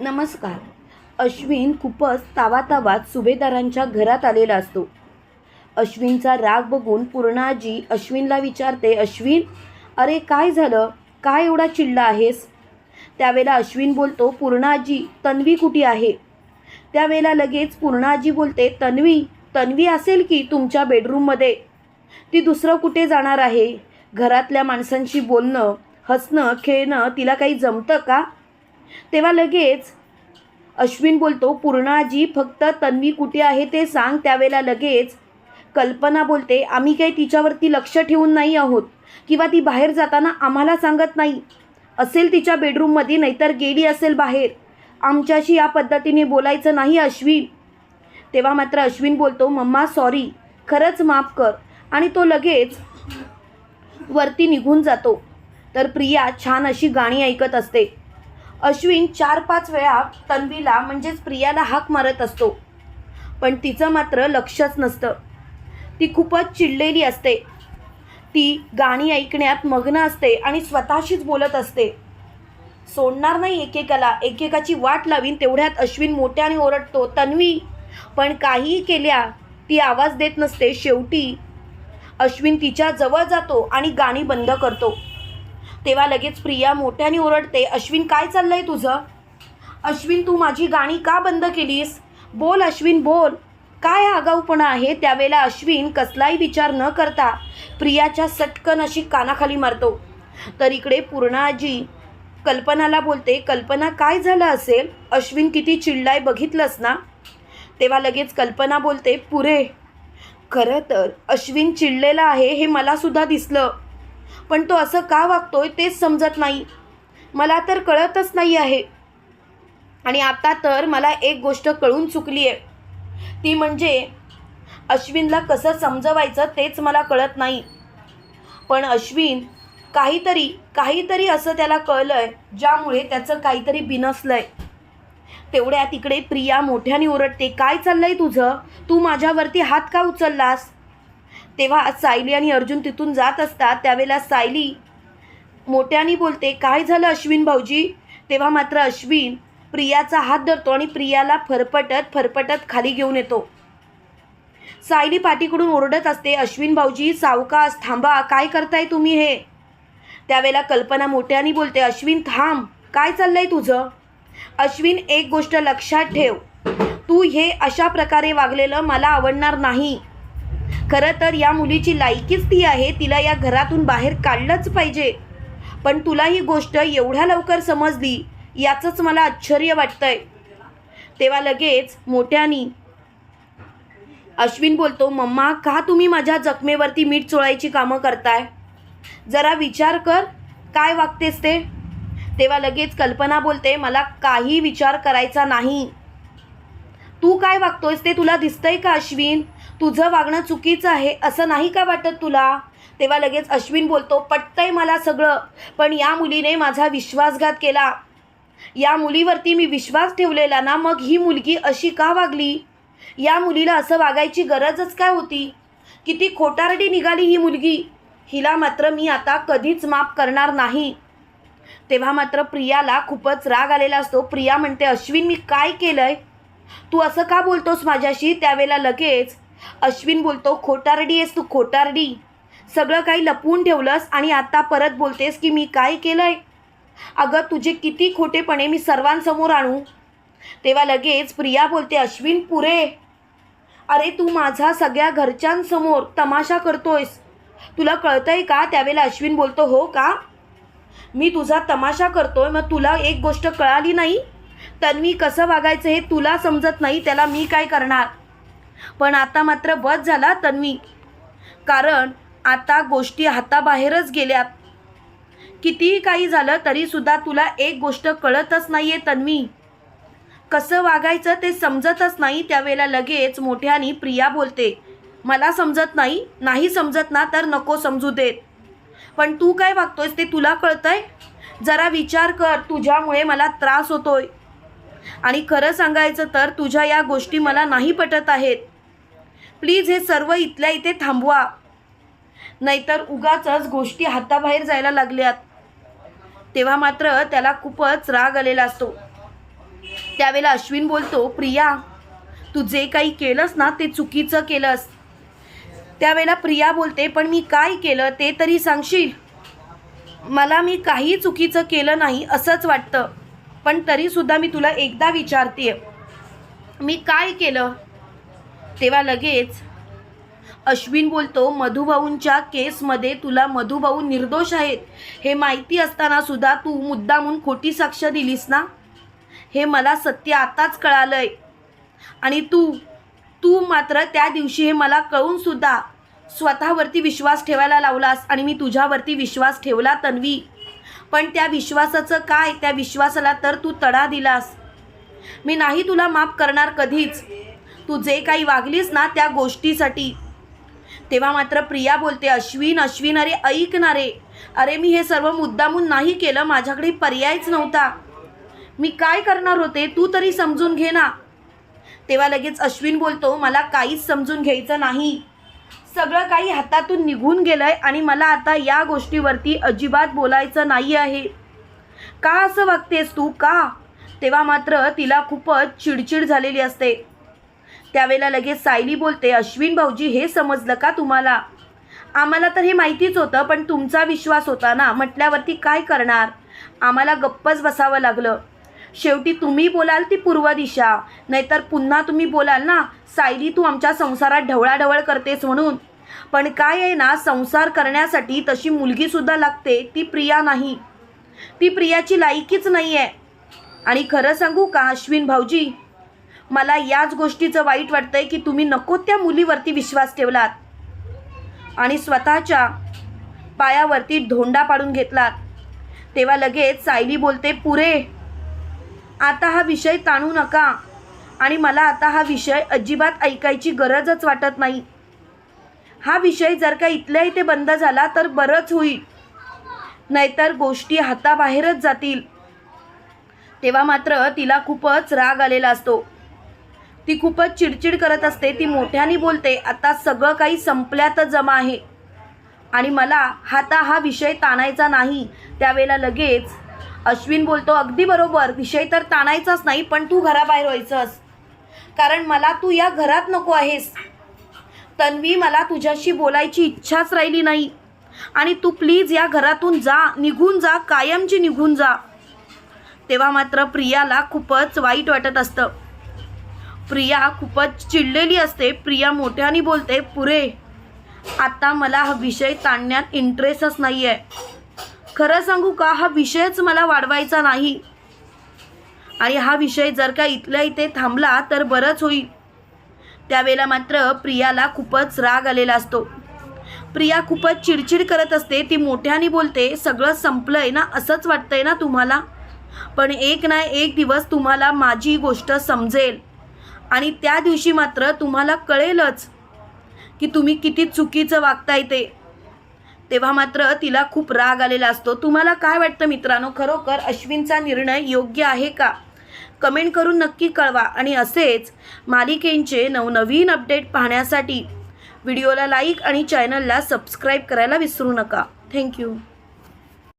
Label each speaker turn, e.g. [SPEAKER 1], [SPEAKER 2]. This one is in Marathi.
[SPEAKER 1] नमस्कार. अश्विन खूपच तावातावात सुभेदारांच्या घरात आलेला असतो. अश्विनचा राग बघून पूर्णाजी अश्विनला विचारते अश्विन अरे काय झालं? काय एवढा चिडला आहेस? त्यावेळेला अश्विन बोलतो पूर्णाजी तन्वी कुठे आहे? त्यावेळेला लगेच पूर्णाजी बोलते तन्वी तन्वी असेल की तुमच्या बेडरूममध्ये? ती दुसरं कुठे जाणार आहे? घरातल्या माणसांशी बोलणं हसणं खेळणं तिला काही जमतं का? तेव्हा लगेच अश्विन बोलतो पूर्णाजी फक्त तन्वी कुठे आहे ते सांग. त्यावेळेला लगेच कल्पना बोलते आम्ही काही तिच्यावरती लक्ष ठेवून नाही आहोत किंवा ती बाहेर जाताना आम्हाला सांगत नाही. असेल तिच्या बेडरूममध्ये नाहीतर गेली असेल बाहेर. आमच्याशी या पद्धतीने बोलायचं नाही अश्विन. तेव्हा मात्र अश्विन बोलतो मम्मा सॉरी खरंच माफ कर. आणि तो लगेच वरती निघून जातो. तर प्रिया छान अशी गाणी ऐकत असते. अश्विन चार पाच वेळा तन्वीला म्हणजेच प्रियाला हाक मारत असतो. पण तिचं मात्र लक्षच नसतं. ती खूपच चिडलेली असते. ती गाणी ऐकण्यात मग्न असते आणि स्वतःशीच बोलत असते. सोडणार नाही एकेकाला. एकेकाची वाट लावीन तेवढ्यात अश्विन मोठ्याने ओरडतो तन्वी पण काहीही केल्या ती आवाज देत नसते. शेवटी अश्विन तिच्या जवळ जातो आणि गाणी बंद करतो. तेव्हा लगेच प्रिया मोठ्याने ओरडते अश्विन काय चाललंय तुझं? अश्विन तू माझी गाणी का बंद केलीस? बोल अश्विन बोल. काय आगाऊपणा आहे? त्यावेळेला अश्विन कसलाही विचार न करता प्रियाच्या सटकन अशी कानाखाली मारतो. तर इकडे पूर्णाजी कल्पनाला बोलते कल्पना काय झालं असेल? अश्विन किती चिडलाय बघितलंस ना? तेव्हा लगेच कल्पना बोलते पुरे खरं तर अश्विन चिडलेला आहे हे मलासुद्धा दिसलं. पण तो असं का वागतोय तेच समजत नाही. मला तर कळतच नाही आहे. आणि आता तर मला एक गोष्ट कळून चुकली आहे ती म्हणजे अश्विनला कसं समजवायचं तेच मला कळत नाही. पण अश्विन काहीतरी काहीतरी असं त्याला कळलं आहे ज्यामुळे त्याचं काहीतरी बिनसलं आहे तेवढ्या तिकडे प्रिया मोठ्याने ओरडते काय चाललं आहे तुझं? तू माझ्यावरती हात का उचललास? तेव्हा सायली आणि अर्जुन तिथून जात असतात. त्यावेळेला सायली मोठ्याने बोलते काय झालं अश्विन भाऊजी? तेव्हा मात्र अश्विन प्रियाचा हात धरतो आणि प्रियाला फरफटत फरफटत खाली घेऊन येतो. सायली पाठीकडून ओरडत असते अश्विन भाऊजी सावकाश थांबा काय करताय तुम्ही हे? त्यावेळेला कल्पना मोठ्याने बोलते अश्विन थांब काय चाललंय तुझं? अश्विन एक गोष्ट लक्षात ठेव. तू हे अशा प्रकारे वागलेलं मला आवडणार नाही. खरं तर या मुलीची लायकीच ती आहे तिला या घरातून बाहेर काढलंच पाहिजे. पण तुला ही गोष्ट एवढ्या लवकर समजली याचंच मला आश्चर्य वाटतंय. तेव्हा लगेच मोठ्यानी अश्विन बोलतो मम्मा का तुम्ही माझ्या जखमेवरती मीठ चोळायची कामं करताय? जरा विचार कर काय वागतेस ते? तेव्हा लगेच कल्पना बोलते मला काही विचार करायचा नाही. तू काय वागतोयस ते तुला दिसतंय का अश्विन? तुझं वागणं चुकीचं आहे असं नाही का वाटत तुला? तेव्हा लगेच अश्विन बोलतो पटतंय मला सगळं पण या मुलीने माझा विश्वासघात केला. या मुलीवरती मी विश्वास ठेवलेला ना मग ही मुलगी अशी का वागली? या मुलीला असं वागायची गरजच काय होती? किती खोटारडी निघाली ही मुलगी. हिला मात्र मी आता कधीच माफ करणार नाही. तेव्हा मात्र प्रियाला खूपच राग आलेला असतो. प्रिया म्हणते अश्विन मी काय केलं आहे तू असं का बोलतोस माझ्याशी? त्यावेळेला लगेच. अश्विन बोलतो खोटारडी आहेस तू खोटारडी. सगळं काही लपवून ठेवलंस आणि आता परत बोलतेस की मी काय केलंय? अगं तुझे किती खोटेपणे मी सर्वांसमोर आणू. तेव्हा लगेच प्रिया बोलते अश्विन पुरे. अरे तू माझा सगळ्या घरच्यांसमोर तमाशा करतोयस. तुला कळतंय का? त्यावेळेला अश्विन बोलतो हो का? मी तुझा तमाशा करतोय मग तुला एक गोष्ट कळाली नाही? तन्वी कसं वागायचं हे तुला समजत नाही त्याला मी काय करणार? पण आता मात्र बस झाला तन्वी. कारण आता गोष्टी हाताबाहेरच गेल्यात. कितीही काही झालं तरीसुद्धा तुला एक गोष्ट कळतच नाही आहे तन्वी. कसं वागायचं ते समजतच नाही त्यावेळेला लगेच मोठ्यानी प्रिया बोलते मला समजत नाही नाही समजत ना तर नको समजू देत. पण तू काय वागतोयस ते तुला कळतंय? जरा विचार कर तुझ्यामुळे मला त्रास होतोय. आणि खरं सांगायचं तर तुझ्या या गोष्टी मला नाही पटत आहेत. प्लीज हे सर्व इथल्या इथे थांबवा. नाहीतर उगाचच गोष्टी हाताबाहेर जायला लागल्यात. तेव्हा मात्र त्याला खूपच राग आलेला असतो. त्यावेळेला अश्विन बोलतो प्रिया तू जे काही केलंस ना ते चुकीचं केलंस. त्यावेळेला प्रिया बोलते पण मी काय केलं ते तरी सांगशील? मला मी काही चुकीचं केलं नाही असंच वाटतं. पण तरीसुद्धा मी तुला एकदा विचारते मी काय केलं? तेव्हा लगेच अश्विन बोलतो मधुभाऊंच्या केसमध्ये तुला मधुभाऊ निर्दोष आहेत. हे माहिती असताना सुद्धा तू मुद्दामून खोटी साक्ष दिलीस ना? हे मला सत्य आताच कळालंय. आणि तू तू मात्र त्या दिवशी हे मला कळून सुद्धा स्वतःवरती विश्वास ठेवायला लावलास आणि मी तुझ्यावरती विश्वास ठेवला तन्वी. पण त्या विश्वासाचं काय? त्या विश्वासाला तर तू तडा दिलास. मी नाही तुला माफ करणार कधीच. तू जे काही वागलीस ना त्या गोष्टीसाठी. तेव्हा मात्र प्रिया बोलते अश्विन अश्विन अरे ऐक ना रे. अरे मी हे सर्व मुद्दामून नाही केलं माझ्याकडे पर्यायच नव्हता. मी काय करणार होते? तू तरी समजून घे ना. तेव्हा लगेच अश्विन बोलतो मला काहीच समजून घ्यायचं नाही. सगळं काही हातातून निघून गेलंय आणि मला आता या गोष्टीवरती अजिबात बोलायचं नाही आहे. का असं वागतेस तू? का? तेव्हा मात्र तिला खूपच चिडचिड झालेली असते. त्यावेळेला लगेच सायली बोलते अश्विन भाऊजी हे समजलं का तुम्हाला? आम्हाला तर हे माहितीच होतं पण तुमचा विश्वास होता ना? म्हटल्यावरती काय करणार? आम्हाला गप्पच बसावं लागलं. शेवटी तुम्ही बोलाल ती पूर्व दिशा. नाहीतर पुन्हा तुम्ही बोलाल ना सायली तू आमच्या संसारात ढवळाढवळ करतेस म्हणून. पण काय आहे ना संसार करण्यासाठी तशी मुलगीसुद्धा लागते ती प्रिया नाही. ती प्रियाची लायकीच नाही आहे आणि खरं सांगू का अश्विन भाऊजी? मला याच गोष्टीचं वाईट वाटतंय की तुम्ही नको त्या मुलीवरती विश्वास ठेवलात. आणि स्वतःच्या पायावरती धोंडा पाडून घेतलात. तेव्हा लगेच सायली बोलते पुरे आता हा विषय ताणू नका. आणि मला आता हा विषय अजिबात ऐकायची गरजच वाटत नाही. हा विषय जर का इथल्या इथे बंद झाला तर बरंच होईल. नाहीतर गोष्टी हाताबाहेरच जातील. तेव्हा मात्र तिला खूपच राग आलेला असतो. ती खूपच चिडचिड करत असते ती मोठ्याने बोलते आता सगळं काही संपल्यात जमा आहे. आणि मला हाता हा विषय ताणायचा नाही. त्यावेळेला लगेच अश्विन बोलतो अगदी बरोबर विषय तर ताणायचाच नाही पण तू घराबाहेर व्हायचंस. कारण मला तू या घरात नको आहेस. तन्वी मला तुझ्याशी बोलायची इच्छाच राहिली नाही. आणि तू प्लीज या घरातून जा निघून जा कायमची निघून जा. तेव्हा मात्र प्रियाला खूपच वाईट वाटत असतं. प्रिया खूपच चिडलेली असते. प्रिया मोठ्याने बोलते पुरे आता मला हा विषय ताणण्यात इंटरेस्टच नाही आहे खरं सांगू का हा विषयच मला वाढवायचा नाही. आणि हा विषय जर का इथल्या इथे थांबला तर बरंच होईल. त्यावेळेला मात्र प्रियाला खूपच राग आलेला असतो. प्रिया खूपच चिडचिड करत असते ती मोठ्याने बोलते सगळं संपलं आहे ना असंच वाटतंय ना तुम्हाला? पण एक ना एक दिवस तुम्हाला माझी गोष्ट समजेल. आणि त्या दिवशी मात्र तुम्हाला कळेलच की तुम्ही किती चुकीचं वागताय ते. तेव्हा मात्र तिला खूप राग आलेला असतो. तुम्हाला काय वाटतं मित्रांनो? खरोखर अश्विनचा निर्णय योग्य आहे का? कमेंट करून नक्की कळवा. आणि असेच मालिकेंचे नवनवीन अपडेट पाहण्यासाठी व्हिडिओला लाईक आणि चॅनलला सबस्क्राईब करायला विसरू नका. थँक्यू.